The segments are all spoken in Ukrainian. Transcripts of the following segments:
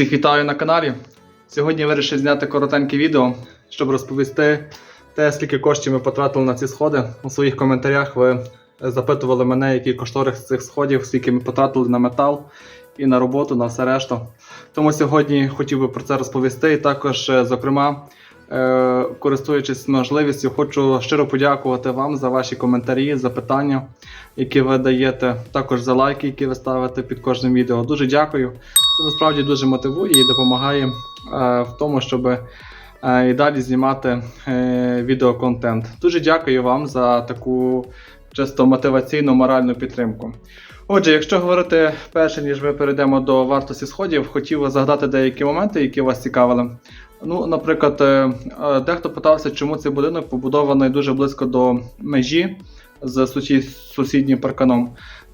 Всіх вітаю на каналі. Сьогодні вирішив зняти коротеньке відео, щоб розповісти те, скільки коштів ми потратили на ці сходи. У своїх коментарях ви запитували мене, який кошторис цих сходів, скільки ми потратили на метал і на роботу, на все решту. Тому сьогодні хотів би про це розповісти. І також, е, зокрема, е, користуючись можливістю, хочу щиро подякувати вам за ваші коментарі, запитання, які ви даєте, також за лайки, які ви ставите під кожним відео. Дуже дякую. Це насправді дуже мотивує і допомагає е, в тому, щоб е, і далі знімати е, відеоконтент. Дуже дякую вам за таку чисто мотиваційну моральну підтримку. Отже, якщо говорити перше, ніж ми перейдемо до вартості сходів, хотів би згадати деякі моменти, які вас цікавили. Ну, наприклад, дехто питався, чому цей будинок побудований дуже близько до межі з сусіднім парканом.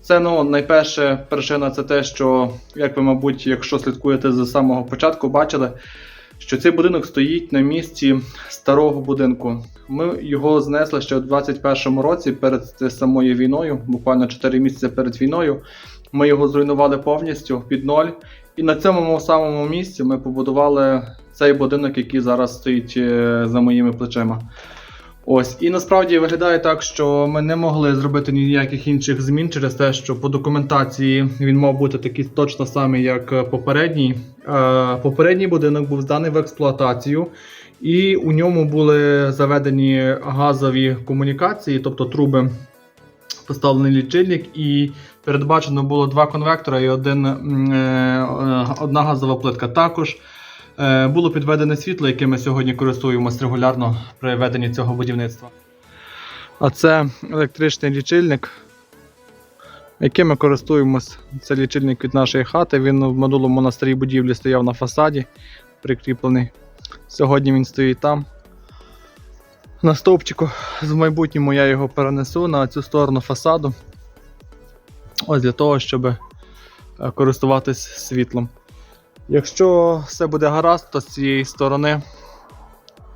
Це ну найперше причина це те, що як ви, мабуть, якщо слідкуєте з самого початку, бачили, що цей будинок стоїть на місці старого будинку. Ми його знесли ще у 21-му році перед самою війною, буквально 4 місяці перед війною. Ми його зруйнували повністю під ноль. І на цьому самому місці ми побудували цей будинок, який зараз стоїть е, за моїми плечима. Ось, і насправді виглядає так, що ми не могли зробити ніяких інших змін через те, що по документації він мав бути такий точно самий, як е, попередній. Е, Попередній будинок був зданий в експлуатацію, і у ньому були заведені газові комунікації, тобто труби, поставлений лічильник, і передбачено було два конвектора і один, е, одна газова плитка. Також Було підведене світло, яким ми сьогодні користуємося регулярно при веденні цього будівництва. А це електричний лічильник, яким ми користуємося. Це лічильник від нашої хати. Він в минулому на старій будівлі стояв на фасаді, прикріплений. Сьогодні він стоїть там. На стовпчику. В майбутньому я його перенесу на цю сторону фасаду. Ось для того, щоб е, користуватись світлом. Якщо все буде гаразд, то з цієї сторони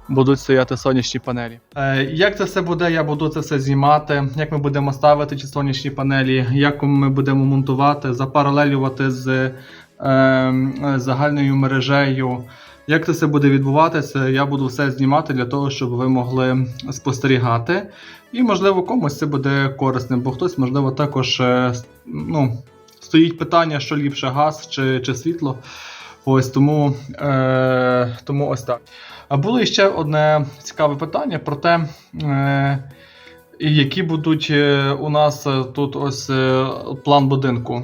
будуть стояти сонячні панелі. Е, як це все буде, я буду це все знімати, як ми будемо ставити ці сонячні панелі, як ми будемо монтувати, запаралелювати з е, загальною мережею. Як це все буде відбуватися, я буду все знімати для того, щоб ви могли спостерігати. І, можливо, комусь це буде корисним, бо хтось, можливо, також е, ну, стоїть питання, що ліпше газ чи, чи світло. Ось тому, е, тому ось так. А було ще одне цікаве питання про те, е, які будуть е, у нас е, тут ось е, план будинку.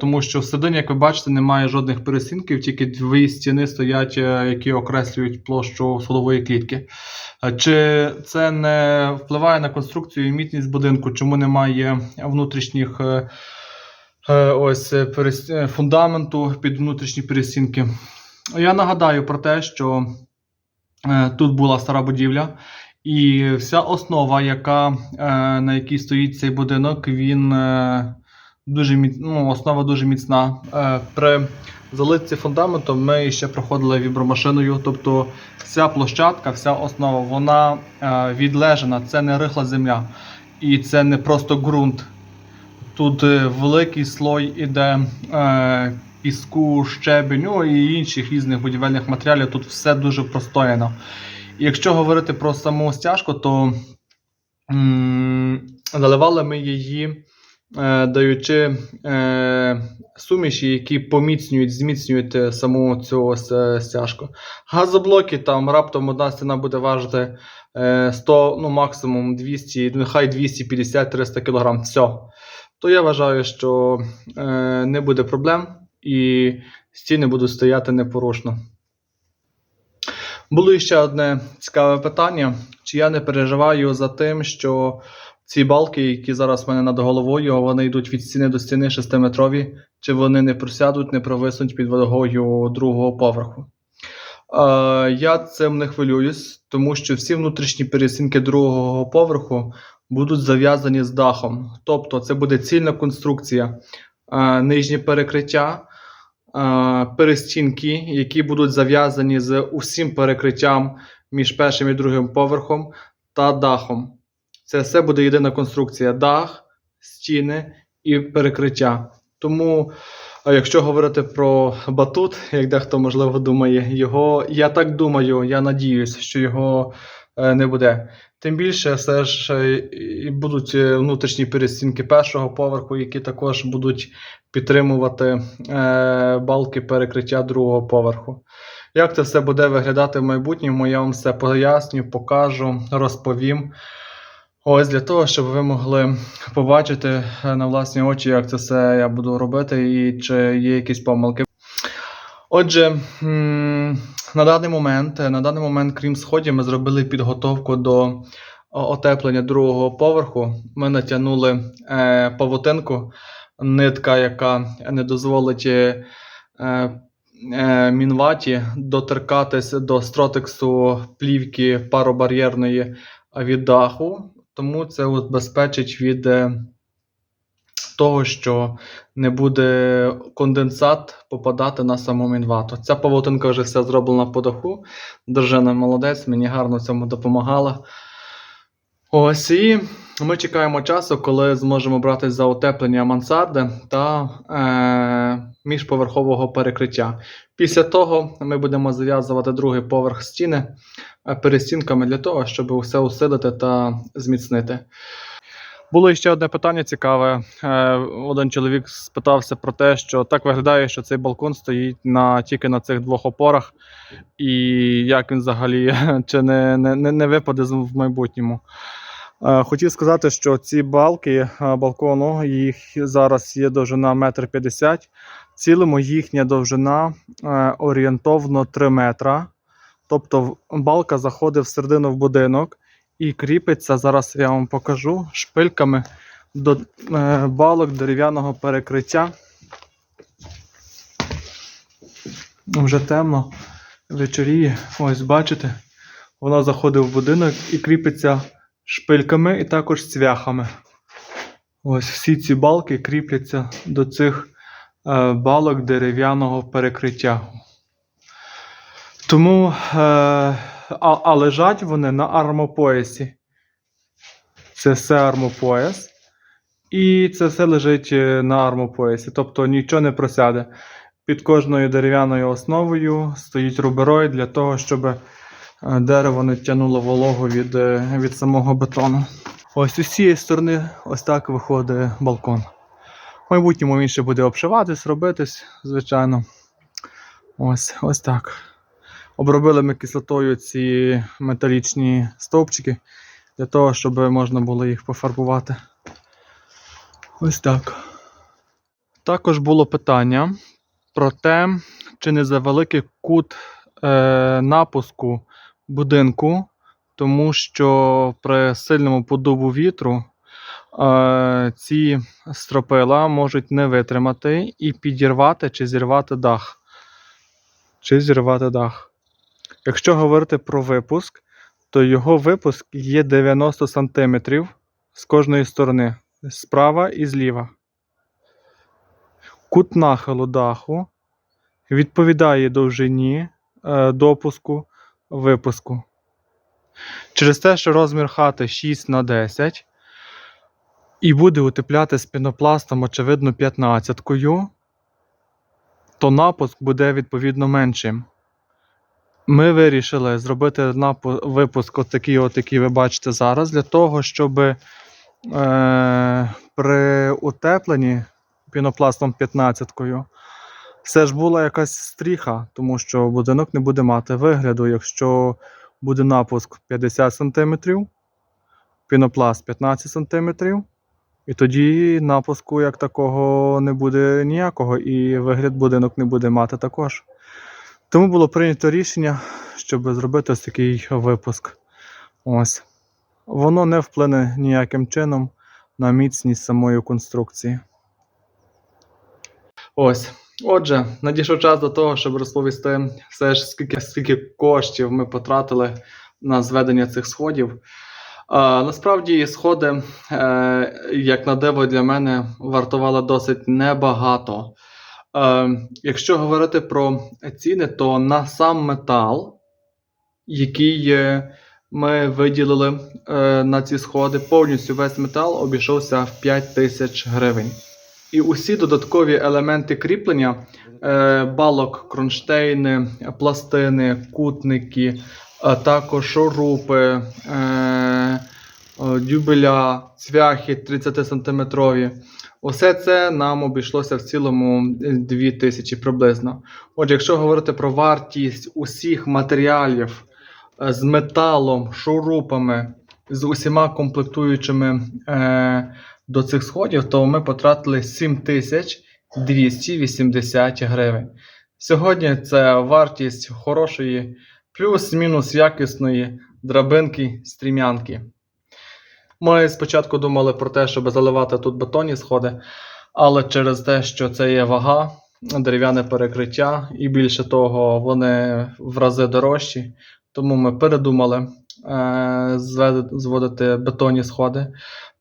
Тому що всередині, як ви бачите, немає жодних пересінків, тільки дві стіни стоять, які окреслюють площу сходової клітки. Чи це не впливає на конструкцію і міцність будинку? Чому немає внутрішніх ось е, е, фундаменту під внутрішні перестінки? Я нагадаю про те, що е, тут була стара будівля, і вся основа, яка, е, на якій стоїть цей будинок, він е, дуже міц... ну, основа дуже міцна. Е, при залитці фундаментом ми ще проходили вібромашиною, тобто вся площадка, вся основа, вона е, відлежена, це не рихла земля. І це не просто ґрунт. Тут е, великий слой іде е, піску, щебеню і інших різних будівельних матеріалів. Тут все дуже простояно. Якщо говорити про саму стяжку, то м, заливали ми її, е, даючи е, суміші, які поміцнюють, зміцнюють е, саму цю е, стяжку. Газоблоки там раптом одна стіна буде важити е, 100, ну максимум 200, нехай 250-300 кг. Все. То я вважаю, що е, не буде проблем і стіни будуть стояти непорушно. Було ще одне цікаве питання: чи я не переживаю за тим, що ці балки, які зараз в мене над головою, вони йдуть від стіни до стіни 6-метрові, чи вони не просядуть, не провиснуть під вагою другого поверху. Е, я цим не хвилююсь, тому що всі внутрішні пересінки другого поверху будуть зав'язані з дахом. Тобто це буде цільна конструкція, е, нижнє перекриття, е, перестінки, які будуть зав'язані з усім перекриттям між першим і другим поверхом та дахом. Це все буде єдина конструкція: дах, стіни і перекриття. Тому якщо говорити про батут, як дехто можливо думає, його я так думаю, я надіюсь, що його е, не буде. Тим більше, все ж е, і будуть е, внутрішні перестінки першого поверху, які також будуть підтримувати е, балки перекриття другого поверху. Як це все буде виглядати в майбутньому, я вам все поясню, покажу, розповім. Ось для того, щоб ви могли побачити е, на власні очі, як це все я буду робити, і чи є якісь помилки. Отже, на даний момент, е, на даний момент, крім сходів, ми зробили підготовку до отеплення другого поверху. Ми натягнули е, павутинку, нитка, яка не дозволить е, мінваті доторкатись до стротексу плівки паробар'єрної від даху, тому це убезпечить від того, що не буде конденсат попадати на саму мінвату. Ця павутинка вже все зроблена по даху. Дружина молодець, мені гарно цьому допомагала. Ось і ми чекаємо часу, коли зможемо братись за утеплення мансарди та е, міжповерхового перекриття. Після того ми будемо зав'язувати другий поверх стіни е, перестінками для того, щоб усе усилити та зміцнити. Було ще одне питання цікаве. Е, Один чоловік спитався про те, що так виглядає, що цей балкон стоїть на, тільки на цих двох опорах, і як він взагалі чи не, не, не, випаде в майбутньому. Е, Хотів сказати, що ці балки е, балкону, їх зараз є довжина 1,50 м. В цілому їхня довжина орієнтовно 3 метра. Тобто балка заходить всередину в будинок і кріпиться, зараз я вам покажу, шпильками до е, балок дерев'яного перекриття. Вже темно, вечоріє. Ось бачите, вона заходить в будинок і кріпиться шпильками і також цвяхами. Ось всі ці балки кріпляться до цих е, балок дерев'яного перекриття. Тому, е, а, а лежать вони на армопоясі. Це все армопояс. І це все лежить е, на армопоясі. Тобто нічого не просяде. Під кожною дерев'яною основою стоїть рубероїд для того, щоб е, дерево не тягнуло вологу від, е, від самого бетону. Ось з цієї сторони ось так виходить балкон. В майбутньому він ще буде обшиватись, робитись, звичайно. Ось, ось так. Обробили ми кислотою ці металічні стовпчики для того, щоб можна було їх пофарбувати. Ось так. Також було питання про те, чи не за великий кут е, напуску будинку, тому що при сильному подуву вітру е, ці стропила можуть не витримати і підірвати чи зірвати дах. Чи зірвати дах. Якщо говорити про випуск, то його випуск є 90 см з кожної сторони, справа і зліва. Кут нахилу даху відповідає довжині е, допуску випуску. Через те, що розмір хати 6 на 10 і буде утепляти з пінопластом, очевидно, 15-кою, то напуск буде відповідно меншим. Ми вирішили зробити випуск отакий, от, який ви бачите зараз, для того, щоб е, при утепленні пінопластом 15-кою все ж була якась стріха, тому що будинок не буде мати вигляду, якщо буде напуск 50 см, пінопласт 15 см, і тоді напуску як такого не буде ніякого, і вигляд будинок не буде мати також. Тому було прийнято рішення, щоб зробити ось такий випуск. Ось. Воно не вплине ніяким чином на міцність самої конструкції. Ось. Отже, надійшов час до того, щоб розповісти все ж скільки, скільки коштів ми потратили на зведення цих сходів. А, насправді сходи, е, як на диво для мене, вартували досить небагато. Е, якщо говорити про ціни, то на сам метал, який ми виділили е, на ці сходи, повністю весь метал обійшовся в 5 тисяч гривень. І усі додаткові елементи кріплення е, балок, кронштейни, пластини, кутники, а також шурупи, дюбеля, цвяхи 30 сантиметрові. Усе це нам обійшлося в цілому 2000 приблизно. Отже, якщо говорити про вартість усіх матеріалів е, з металом, шурупами, з усіма комплектуючими е, до цих сходів, то ми потратили 7280 гривень. Сьогодні це вартість хорошої, плюс-мінус якісної драбинки стрімянки. Ми спочатку думали про те, щоб заливати тут бетонні сходи, але через те, що це є вага, дерев'яне перекриття, і більше того, вони в рази дорожчі. Тому ми передумали е, зводити бетонні сходи.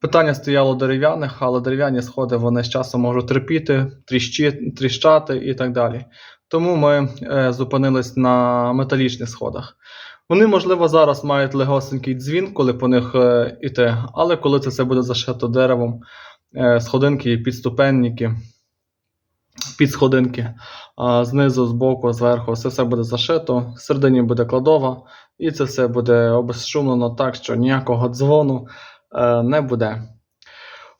Питання стояло дерев'яних, але дерев'яні сходи вони з часом можуть терпіти, тріщі, тріщати і так далі. Тому ми е, зупинились на металічних сходах. Вони, можливо, зараз мають легосенький дзвін, коли по них е, іти, але коли це все буде зашито деревом, е, сходинки, підступенники, підсходинки, а знизу, збоку, зверху, все все буде зашито, всередині буде кладова, і це все буде обезшумлено так, що ніякого дзвону е, не буде.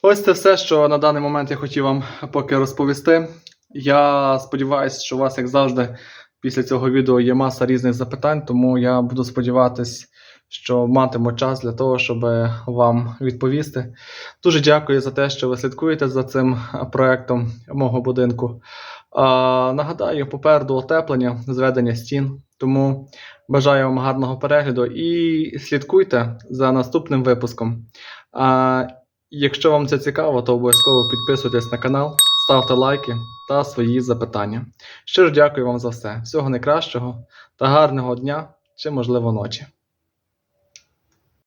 Ось це все, що на даний момент я хотів вам поки розповісти. Я сподіваюся, що у вас, як завжди, після цього відео є маса різних запитань, тому я буду сподіватись, що матиму час для того, щоб вам відповісти. Дуже дякую за те, що ви слідкуєте за цим е, проектом мого будинку. А, нагадаю, попереду утеплення, зведення стін. Тому бажаю вам гарного перегляду і слідкуйте за наступним випуском. А, якщо вам це цікаво, то обов'язково підписуйтесь на канал, ставте лайки та свої запитання. Щиро дякую вам за все. Всього найкращого та гарного дня чи, можливо, ночі.